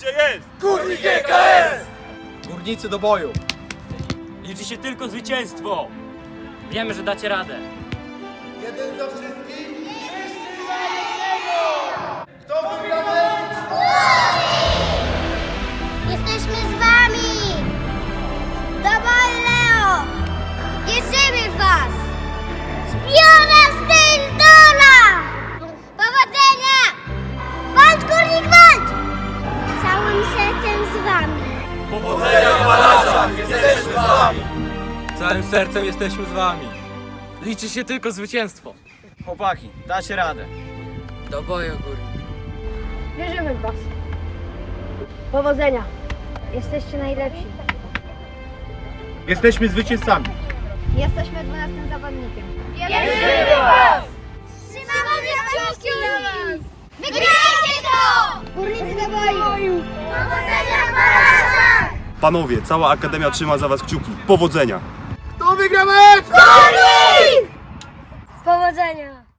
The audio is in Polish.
gdzie jest? Górnik GKS! Górnicy do boju! Liczy się tylko zwycięstwo. Wiemy, że dacie radę. Jeden za z wami. Jesteśmy z wami! Całym sercem jesteśmy z wami! Liczy się tylko zwycięstwo. Chłopaki, dacie radę! Do boju, górnik. Wierzymy w Was. Powodzenia. Jesteście najlepsi. Jesteśmy zwycięzcami. Jesteśmy 12 zawodnikiem. Trzymamy Panowie, cała Akademia trzyma za was kciuki. Powodzenia! Kto wygra mecz? Powodzenia!